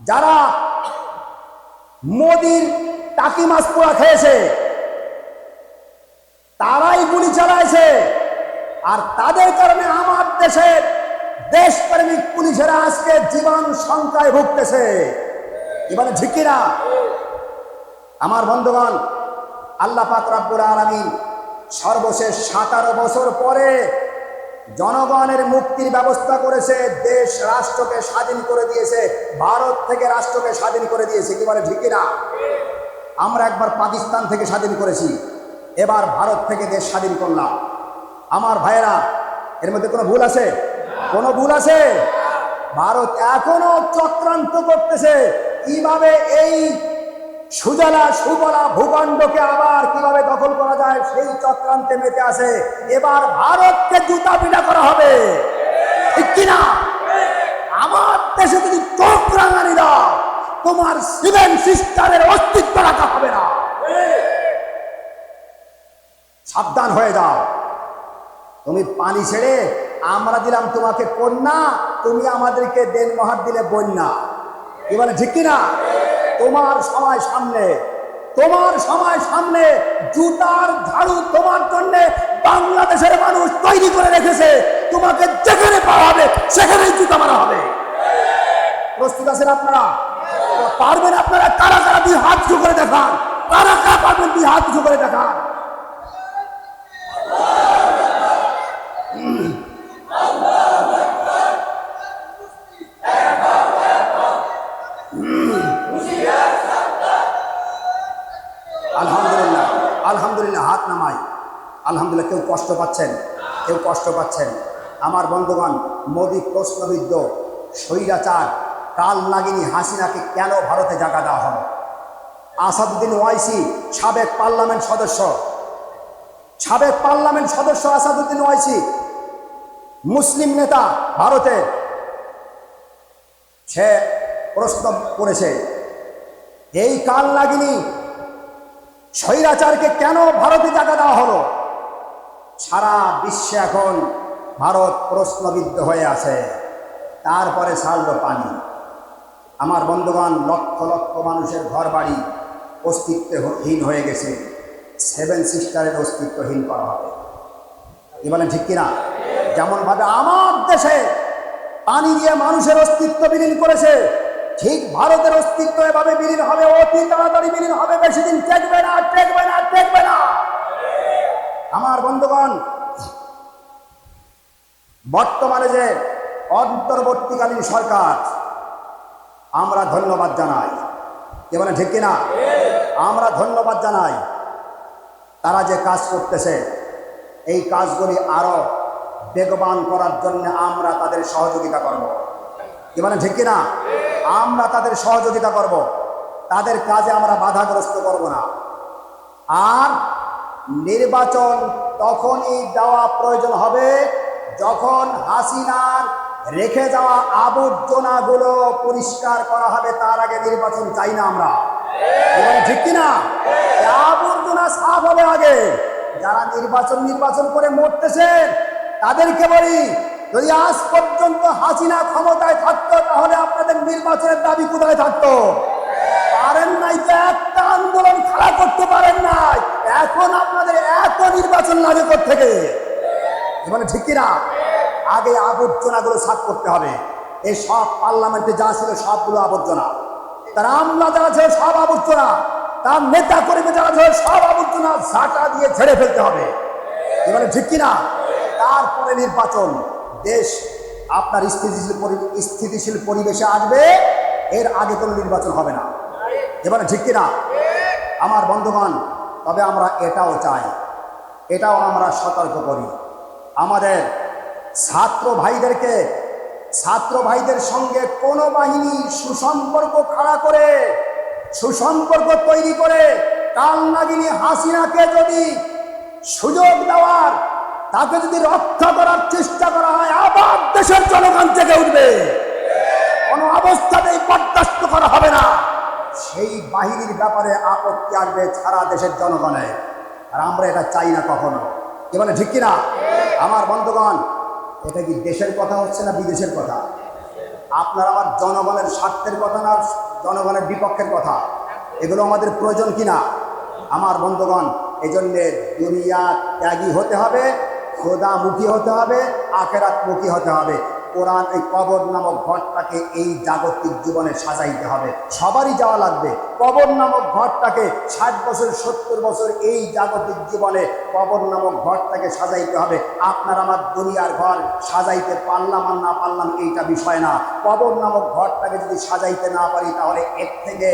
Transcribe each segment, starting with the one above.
যারা মোদির টাকি মাছ পোড়া খেয়েছে, তারাই গুলি চালাইছে। আর তাদের কারণে আমার দেশের দেশপ্রেমিক পুলিশেরা আজকে জীবন সংখ্যায় ভুগতেছে। এবারে ঝিকিরা, আমার বন্ধুগণ, আল্লাহ পাক আলামিন সর্বশেষ সাতারো বছর পরে জনগণের মুক্তির ব্যবস্থা করেছে, দেশ রাষ্ট্রকে স্বাধীন করে দিয়েছে, ভারত থেকে রাষ্ট্রকে স্বাধীন করে দিয়েছে, কি বলে, ঠিক না আমরা একবার পাকিস্তান থেকে স্বাধীন করেছি, এবার ভারত থেকে দেশ স্বাধীন করলাম। আমার ভাইয়েরা, এর মধ্যে কোনো ভুল আছে? কোনো ভুল আছে? ভারত এখনও চক্রান্ত করতেছে, কীভাবে এই সুজলা সুবলা ভূখণ্ডকে আবার কীভাবে দখল করা যায় সেই চক্রান্তে মেতে আছে এবার ভারতকে জুতা পিটা করা হবে। ঠিক কিনা? আমার দেশে যদি চোখ রাঙানি দাও, তোমার সিভেন সিস্টারের অস্তিত্ব রাখা হবে না। সাবধান হয়ে যাও। তুমি পানি ছেড়ে আমরা দিলাম তোমাকে কন্যা, তুমি আমাদেরকে দেন মহার দিলে বন্যা। বলে ঠিক কিনা? তোমার সময় সামনে, তোমার সময় সামনে জুতার ঝাড়ু তোমার জন্য বাংলাদেশের মানুষ তৈরি করে রেখেছে। তোমাকে যেখানে পাওয়া হবে, সেখানেই জুতা মারা হবে। প্রস্তুত আছেন আপনারা? পারবেন আপনারা কারা কারা দুই হাত উঁচু করে দেখান? কারা কারা পারবেন দুই হাত উঁচু করে দেখান? আলহামদুলিল্লাহ, হাত নামাই। আলহামদুলিল্লাহ, কেউ কষ্ট পাচ্ছেন? কেউ কষ্ট পাচ্ছেন? আমার বন্ধুগণ, মোদী প্রশ্নবিদ্ধ, স্বৈরাচার, কাল নাগিনী হাসিনাকে কেন ভারতে জায়গা দেওয়া হবে আসাদুদ্দিন ওয়াইসি, সাবেক পার্লামেন্ট সদস্য। সাবেক পার্লামেন্ট সদস্য আসাদুদ্দিন ওয়াইসি, মুসলিম নেতা ভারতের। সে প্রশ্ন করেছে, এই কাল নাগিনী স্বৈরাচারকে কেন ভারতে জায়গা দেওয়া হলো? সারা বিশ্বে এখন ভারত প্রশ্নবিদ্ধ হয়ে আছে। তারপরে ছাড়ল পানি। আমার বন্ধুগণ, লক্ষ লক্ষ মানুষের ঘর বাড়ি অস্তিত্বহীন হয়ে গেছে। সেভেন সিস্টারের অস্তিত্বহীন করা হবে। কি বলেন, ঠিক কিনা? যেমনভাবে আমার দেশে পানি দিয়ে মানুষের অস্তিত্ব বিলীন করেছে ঠিক ভারতের অস্তিত্ব এভাবে বিলীন হবে, অতি তাড়াতাড়ি বিলীন হবে বেশি দিন টেকবে না টেকবে না টেকবে না। আমার বন্ধুগণ, বর্তমানে যে অন্তর্বর্তীকালীন সরকার, আমরা ধন্যবাদ জানাই। কে বলেন ঠিক কিনা? আমরা ধন্যবাদ জানাই। তারা যে কাজ করতেছে, এই কাজগুলি আরও বেগবান করার জন্য আমরা তাদের সহযোগিতা করব। কি বলেন ঠিক কিনা? আমরা তাদের সহযোগিতা করব। তাদের কাজে আমরা বাধাগ্রস্ত করব না। আর নির্বাচন তখনই দেওয়া প্রয়োজন হবে যখন হাসিনার রেখে যাওয়া আবর্জনাগুলো পরিষ্কার করা হবে, তার আগে নির্বাচন চাই না আমরা। ঠিক কিনা আবর্জনা সাফ হবে আগে। যারা নির্বাচন নির্বাচন করে মরতেছেন তাদেরকে বলি যদি আজ পর্যন্ত হাসিনা ক্ষমতায় থাকতো, তাহলে আপনাদের নির্বাচনের দাবি কোথায় থাকতো? পারেন নাই তো একটা আন্দোলন খাড়া করতে পারেন নাই। এখন আপনাদের এত নির্বাচন লাগে থেকে মানে ঠিক কিনা? আগে আবর্জনাগুলো সাফ করতে হবে। এই সব পার্লামেন্টে যা ছিল সবগুলো আবর্জনা। তার আমলা যারা ছিল সব আবর্জনা। তার নেতা কর্মী যারা ছিল সব আবর্জনা ঝাঁটা দিয়ে ছেড়ে ফেলতে হবে। এবারে ঠিক কিনা? তারপরে নির্বাচন। দেশ আপনার স্থিতিশীল স্থিতিশীল পরিবেশে আসবে, এর আগে কোনো নির্বাচন হবে না। এবারে ঠিক কিনা? আমার বন্ধুগণ, তবে আমরা এটাও চাই, এটাও আমরা সতর্ক করি। আমাদের ছাত্র ভাইদেরকে, ছাত্র ভাইদের সঙ্গে কোন বাহিনী সুসম্পর্ক খাড়া করে, সুসম্পর্ক তৈরি করে, কালনাগিনী হাসিনাকে যদি সুযোগ দেওয়ার তাকে যদি রক্ষা করার চেষ্টা করা হয়, আবার দেশের জনগণ থেকে উঠবে। কোনো অবস্থাতেই বরদাস্ত করা হবে না। সেই বাহিনীর ব্যাপারে আপত্তি আসবে সারা দেশের জনগণের আর আমরা এটা চাই না কখনো। কি বলে, ঠিক কিনা? আমার বন্ধুগণ, এটা কি দেশের কথা হচ্ছে না বিদেশের কথা? আপনার আমার জনগণের স্বার্থের কথা না জনগণের বিপক্ষের কথা? এগুলো আমাদের প্রয়োজন কিনা? আমার বন্ধুগণ এই জন্যে দুনিয়া ত্যাগী হতে হবে খোদামুখী হতে হবে, আখেরাতমুখী হতে হবে। কোরআন এই কবর নামক ঘরটাকে এই জাগতিক জীবনে সাজাইতে হবে। সবারই যাওয়া লাগবে। কবর নামক ঘরটাকে ষাট বছর, সত্তর বছর এই জাগতিক জীবনে কবর নামক ঘরটাকে সাজাইতে হবে। আপনার আমার দুনিয়ার ঘর সাজাইতে পারলাম আর না পারলাম এইটা বিষয় না। কবর নামক ঘরটাকে যদি সাজাইতে না পারি, তাহলে এর থেকে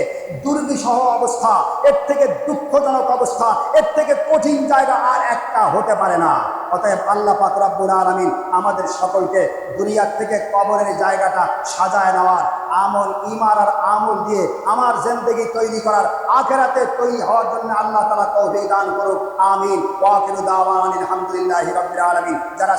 দুর্বিষহ অবস্থা, এর থেকে দুঃখজনক অবস্থা, এর থেকে কঠিন জায়গা আর একটা হতে পারে না। অতএব আল্লাহ পাক রব্বুল আলামিন আমাদের সকলকে দুনিয়ার থেকে কবরের জায়গাটা সাজায় নেওয়ার আমল ইমার আর আমল দিয়ে আমার জেন্দেগি তৈরি করার আখেরাতে তৈরি হওয়ার জন্য আল্লাহ তালা তৌফিক দান করুক। আমিন। ওয়াকিল দাওয়ান আলহামদুলিল্লাহ রাব্বিল আলমিন। যারা